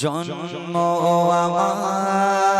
জন্ম আমার।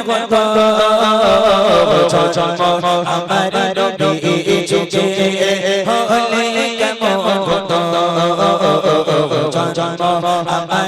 কত আমার নবী যুগে হলে কেমন কত আমার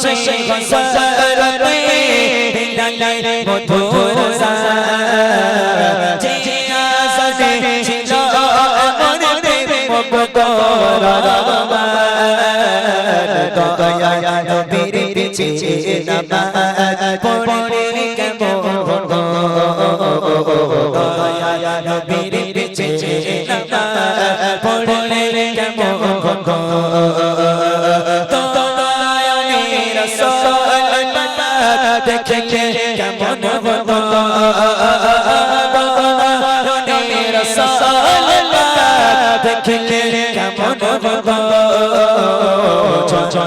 সে গজরতে দিলাইলে মধুরা জিয়াজতে ছিল মন প্রেম বকরার দয়া নবীর চেয়ে নামা পড়ে কেমন দয়া নবীর চেয়ে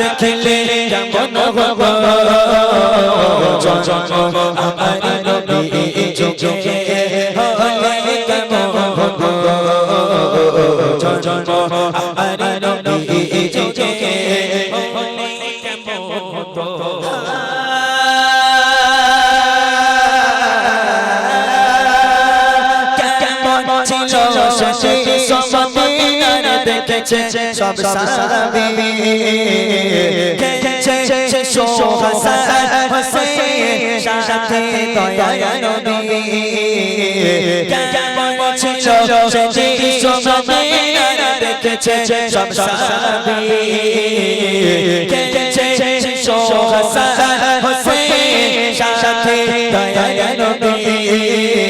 দেখলে কেমন হব আমার নবী যোগে হলে কেমন হব আমার সব সারাবে শোক সারা হোসেন সাথে দয়া নবী কেমন ছিল সেই সময়ে দেখেছে সব সারাবে শোক সারা হোসেন সাথে দয়া নবী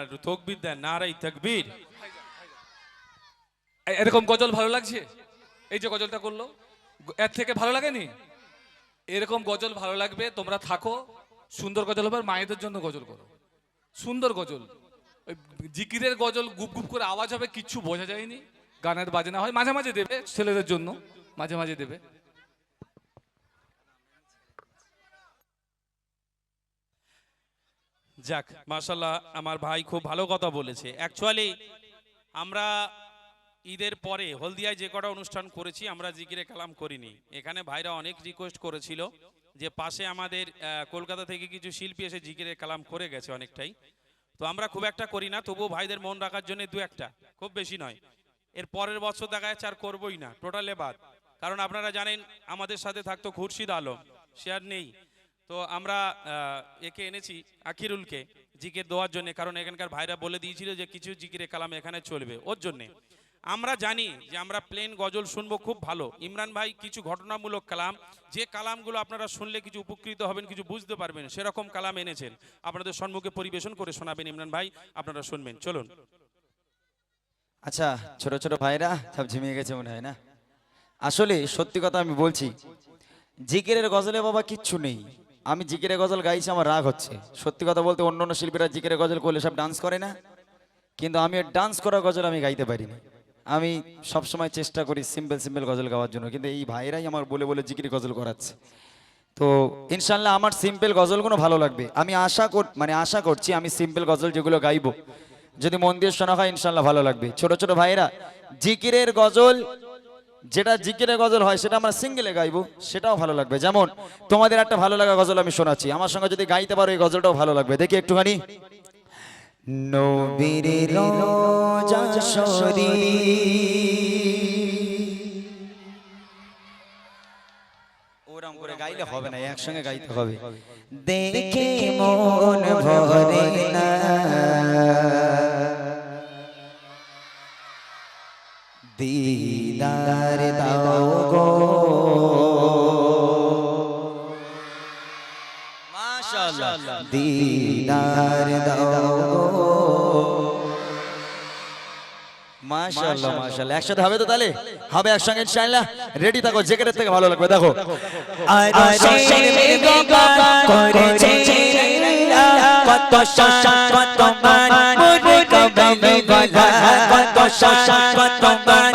সুবহান আল্লাহ তকবির দেন নারাই তকবীর। এরকম গজল ভালো লাগছে? এই যে গজলটা করল, এর থেকে ভালো লাগেনি? এরকম গজল ভালো লাগবে, তোমরা থাকো, সুন্দর গজল হবে মায়েদের জন্য গজল করো। সুন্দর গজল। ওই জিকিরের গজল গুপ গুপ করে আওয়াজ হবে, কিচ্ছু বোঝা যায়নি। গানের বাজনা হয়, মাঝে মাঝে দেবে ছেলেদের জন্য, মাঝে মাঝে দেবে। যাক মাশাল্লাহ আমার ভাই খুব ভালো কথা বলেছে। অ্যাকচুয়ালি আমরা ঈদের পরে হলদিয়ায় যে কটা অনুষ্ঠান করেছি, আমরা জিকিরে কালাম করিনি। এখানে ভাইরা অনেক রিকোয়েস্ট করেছিল যে পাশে আমাদের কলকাতা থেকে কিছু শিল্পী এসে জিকিরে কালাম করে গেছে অনেকটাই। তো আমরা খুব একটা করি না, তবুও ভাইদের মন রাখার জন্য দু একটা, খুব বেশি নয়। এর পরের বছর দেখা যাচ্ছে আর করবোই না টোটালে বাদ। কারণ আপনারা জানেন, আমাদের সাথে থাকতো খুরশিদ আলম, সে আর নেই। তো আমরা একে এনেছি আকিরুলকে জিকির দেওয়ার জন্য। কারণ এখানকার ভাইরা বলে দিয়েছিল যে কিছু জিকিরে কালাম এখানে চলবে ওর জন্যে। আমরা জানি যে আমরা প্লেন গজল শুনব খুব ভালো। ইমরান ভাই কিছু ঘটনামূলক কালাম। যে কালামগুলো আপনারা শুনলে কিছু উপকৃত হবেন, কিছু বুঝতে পারবেন, সেরকম কালাম এনেছেন। আপনাদের সম্মুখে পরিবেশন করে শোনাবেন ইমরান ভাই, আপনারা শুনবেন। চলুন। আচ্ছা ছোট ছোট ভাইরা, সব ঝিমিয়ে গেছে মনে হয় না? আসলে সত্যি কথা আমি বলছি, জিকিরের গজলে বাবা কিচ্ছু নেই। আমি জিকিরের গজল গাইছি, আমার রাগ হচ্ছে। সত্যি কথা বলতে অন্য অন্য শিল্পীরা জিকিরের গজল করলে সব ডান্স করে না। কিন্তু আমি ডান্স করা গজল আমি গাইতে পারি না আমি সব সময় চেষ্টা করি সিম্পল সিম্পল গজল গাওয়ার জন্য। কিন্তু এই ভাইরাই আমার বলে বলে জিকির গজল করাচ্ছে। তো ইনশাল্লাহ আমার সিম্পল গজলগুলো ভালো লাগবে। আমি আশা কর মানে আশা করছি আমি সিম্পল গজল যেগুলো গাইবো। যদি মন দিয়ে শোনা হয় ইনশাল্লাহ ভালো লাগবে। ছোট ছোট ভাইরা জিকিরের গজল যেটা জিকিরের গজল হয়, সেটা আমরা সিঙ্গেলে গাইবো, সেটাও ভালো লাগবে। যেমন, তোমাদের একটা ভালো লাগা গজল আমি শোনাচ্ছি। আমার সঙ্গে যদি গাইতে পারো, এই গজলটাও ভালো লাগবে। দেখি একটুখানি। নবীর গাইলে হবে না, একসঙ্গে গাইতে হবে। দেখে দিদার দাও গো। দিদার দাও গো। মাশাআল্লাহ মাশাআল্লাহ। একসাথে হবে তো তাহলে? হবে একসঙ্গে ইনশাআল্লাহ। রেডি থাকো জেকেটের থেকে ভালো লাগবে। দেখো। কত শাসা কত মান মুরে কবলি বলা কত শাসা কত মান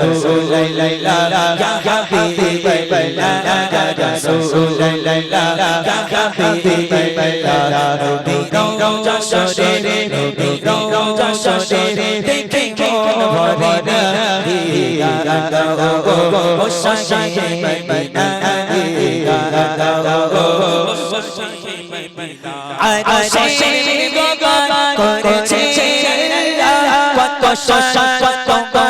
মন ইয়া ইয়া কত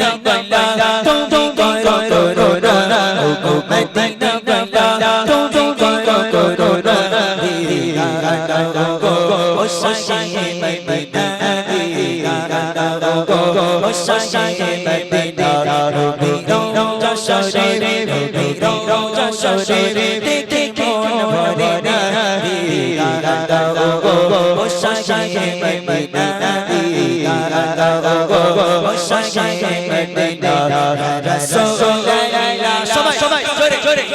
শরীরে দেখে মন ভরে না হিয়া দাও গো ও শাশায়ে মদিনা হিয়া দাও গো ও শাশায়ে মদিনা রাসূলুল্লাহ সবাই সবাই জোরে জোরে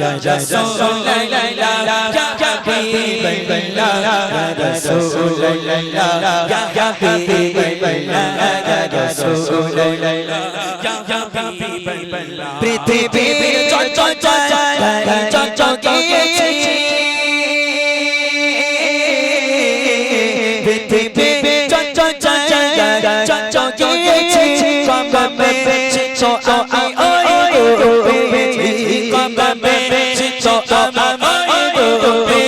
Ya Rasulallah ya Habiballah ya Rasulallah ya Habiballah ya Rasulallah পৃথিবীর চঞ্চল চঞ্চল গিয়েছে পৃথিবীর চঞ্চল চঞ্চল গিয়েছে কমবে চিছো আমি ওই রূপে কমবে চিছো আমি ওই রূপে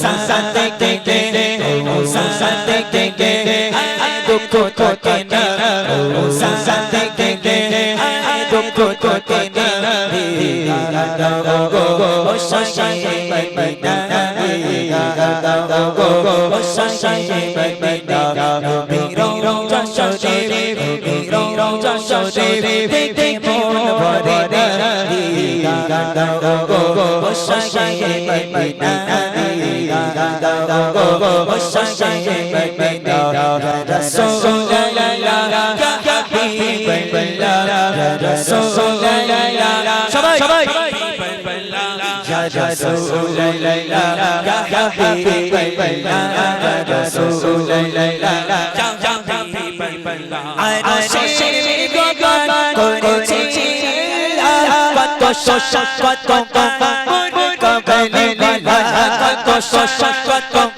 সাসাতে কে কে সাসাতে কে কে দুঃখ তোকে না দুঃখ তোকে না দাও গো bờ bờ sáng sáng bề bề đờ đờ đờ đờ sâu la la la la ca ca bi bề bề la la đờ đờ sâu la la la la sao bay sao bay Ja ja so la la la la ga ga bi bi bi la la ja ja so la la la la ja ja bi bi bi la ai ai so so go go go go chi chi la quat to so so quat to to quat to go go la la quat to so so quat to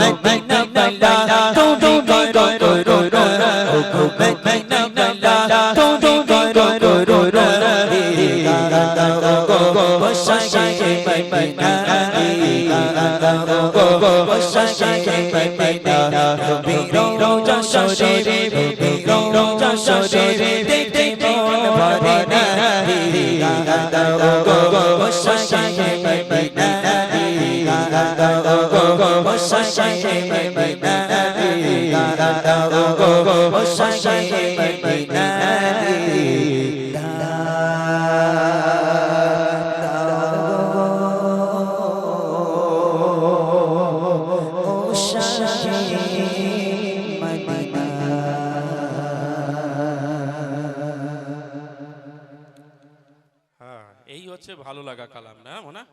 ভালো লাগা কালাম, না, মোনা?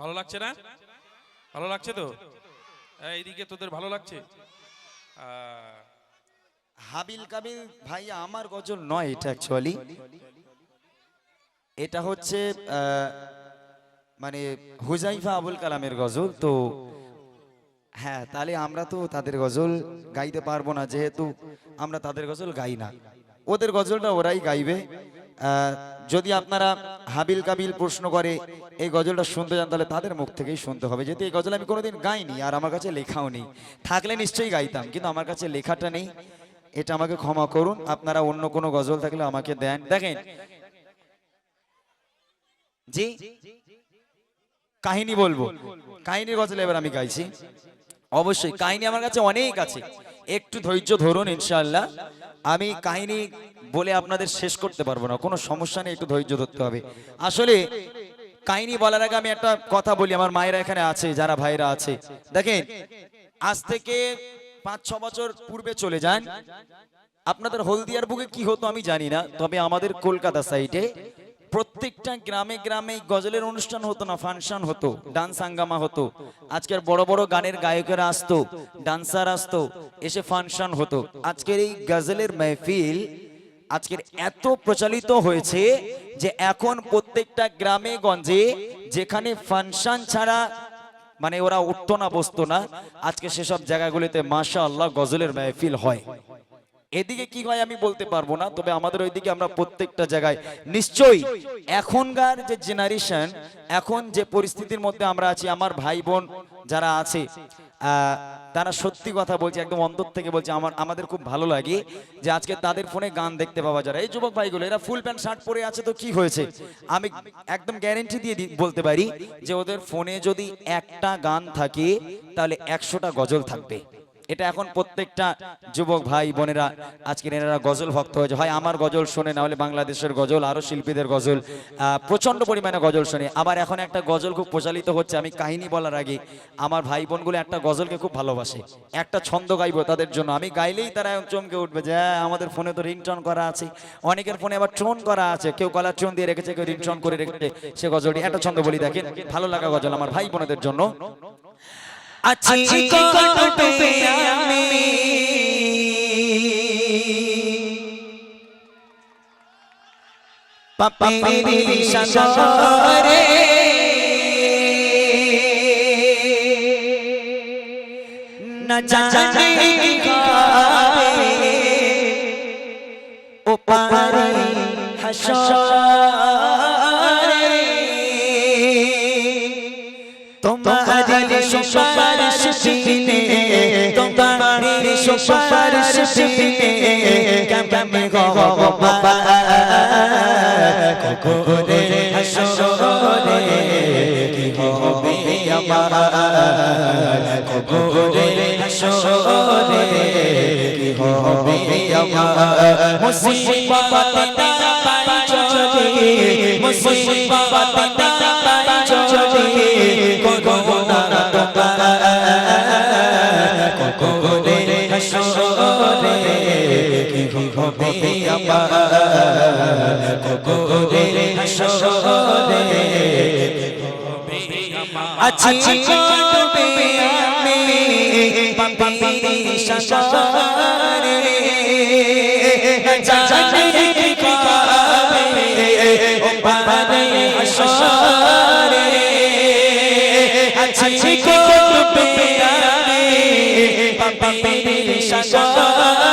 ভালো লাগছে না? ভালো লাগছে তো? এইদিকে তোদের ভালো লাগছে? হাবিল কাবিল ভাই আমার গজল নয় এটা অ্যাকচুয়ালি এটা হচ্ছে মানে হুজাইফা আবুল কালামের গজল, তো হ্যাঁ তাহলে আমরা তো তাদের গজল গাইতে পারব না, যেহেতু আমরা তাদের গজল গাই না। ওদের গজলটা ওরাই গাইবে। যদি আপনারা হাবিল কাবিল প্রশ্ন করে, এই গজলটা শুনতে যান, তাহলে তাদের মুখ থেকেই শুনতে হবে। যেহেতু এই গজল আমি কোনোদিন গাইনি, আর আমার কাছে লেখাও নেই। থাকলে নিশ্চয়ই গাইতাম, কিন্তু আমার কাছে লেখাটা নেই। এটা আমাকে ক্ষমা করুন, আপনারা অন্য কোনো গজল থাকলে আমাকে দেন। দেখেন জি কাহিনী বলব, কাহিনীর গজল এবার আমি গাইছি। অবশ্যই, কাহিনী আমার কাছে অনেক আছে। একটু ধৈর্য ধরুন, ইনশাআল্লাহ। আমি কাহিনী বলে আপনাদের শেষ করতে পারব না। কোনো সমস্যা নেই, একটু ধৈর্য ধরতে হবে। আসলে কাহিনী বলার আগে আমি একটা কথা বলি, আমার মায়েরা এখানে আছে, যারা ভাইরা আছে। দেখেন, আজ থেকে পাঁচ, ছ বছর পূর্বে চলে যান। আপনাদের হলদিয়ার বুকে কি হতো আমি জানি না, তবে আমাদের কলকাতা সাইডে প্রত্যেকটা গ্রামে গ্রামে গজলের অনুষ্ঠান হতো না, ফাংশন হতো, ডান্স হাঙ্গামা হতো। আজকের বড় বড় গানের গায়কেরা আসতো, ডান্সার আসতো, এসে ফাংশন হতো। আজকের এই গজলের মেহফিল আজকের এত প্রচলিত হয়েছে যে এখন প্রত্যেকটা গ্রামে গঞ্জে যেখানে ফাংশন ছাড়া মানে ওরা উঠতো না, বসতো না, আজকে সেসব জায়গাগুলিতে মাশা আল্লাহ গজলের মেহফিল হয়। এদিকে কি হয় আমি বলতে পারব না, তবে আমাদের ওইদিকে আমরা প্রত্যেকটা জায়গায় নিশ্চয়ই এখনকার যে জেনারেশন এখন যে পরিস্থিতির মধ্যে আমরা আছি, আমার ভাই বোন যারা আছে তারা সত্যি কথা বলছে, একদম অন্তর থেকে বলছে, আমার, আমাদের খুব ভালো লাগে যে আজকে তাদের ফোনে গান দেখতে পাওয়া যায়। এই যুবক ভাইগুলো, এরা ফুল প্যান্ট, শার্ট পরে আছে তো কি হয়েছে? আমি একদম গ্যারেন্টি দিয়ে বলতে পারি যে ওদের ফোনে যদি একটা গান থাকে, তাহলে একশোটা গজল থাকবে। এটা এখন প্রত্যেকটা যুবক ভাই বোনেরা আজকের এনারা গজল ভক্ত হয়েছে। হয় আমার গজল শোনে না হলে বাংলাদেশের গজল আরও শিল্পীদের গজল আহ, প্রচণ্ড পরিমাণে গজল শোনে। আবার এখন একটা গজল খুব প্রচালিত হচ্ছে আমি কাহিনী বলার আগে আমার ভাই বোনগুলো একটা গজলকে খুব ভালোবাসে। একটা ছন্দ গাইবো তাদের জন্য। আমি গাইলেই তারা চমকে উঠবে যে হ্যাঁ, আমাদের ফোনে তো রিংটন করা আছে। অনেকের ফোনে আবার টোন করা আছে। কেউ গলার টোন দিয়ে রেখেছে কেউ রিংটন করে রেখেছে সে গজলটি। একটা ছন্দ বলি দেখেন ভালো লাগা গজল আমার ভাই বোনদের জন্য। আছি কটবে আমি পাপেরি সাগরে না জানি কাবে ও পারে হাসরে তোমারি সুপারিশ দিনে তোমারি সুপারিশ দিনে, কেমন গো বাবা কবরে হাসরে কি হবে আমার? কবরে হাসরে কি হবে আমার? মুসিবত না পাই যদি মুসিবত না হবে আমার কবরে হাসরে আছি কবরে আমি পাপি সাগরে জানি কবে ও পারে হাসরে আছি কবরে আমি পাপি সাগরে।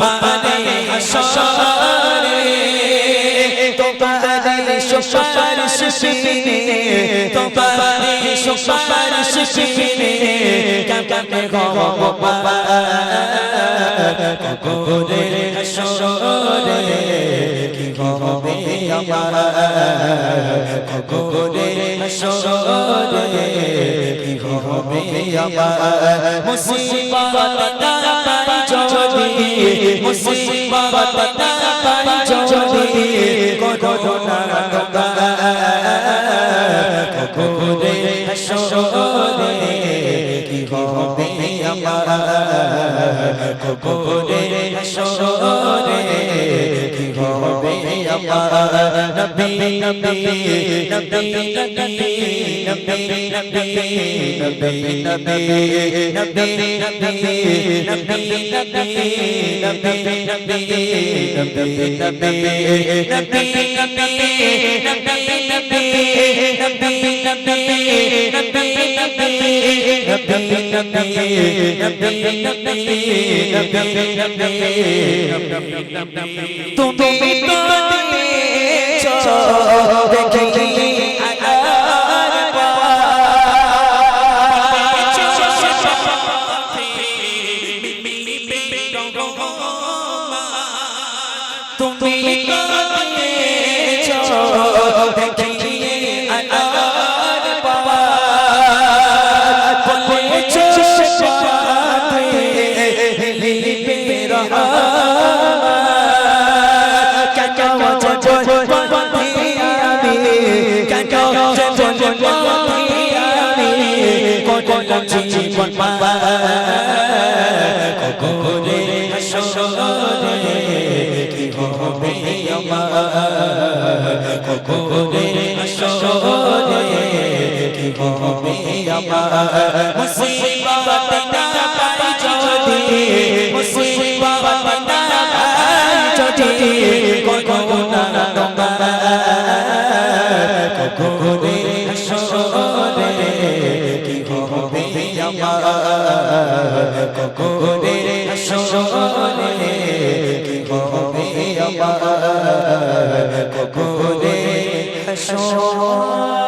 পারে হাসরে তোমারে সুপারিশ দিনে তোমারে সুপারিশ কবরে হাসরে, কি হবে আমার কবরে হাসরে, কি হবে মুসিবত না পাই যদি করোনা কবরে হাসরে কি হবে আমার কবরে হাসরে কি হবে তুমি তো দেখি জীবন কবরে হাসরে কি হবে আমার? কবরে হাসরে কি হবে আমার? Sure.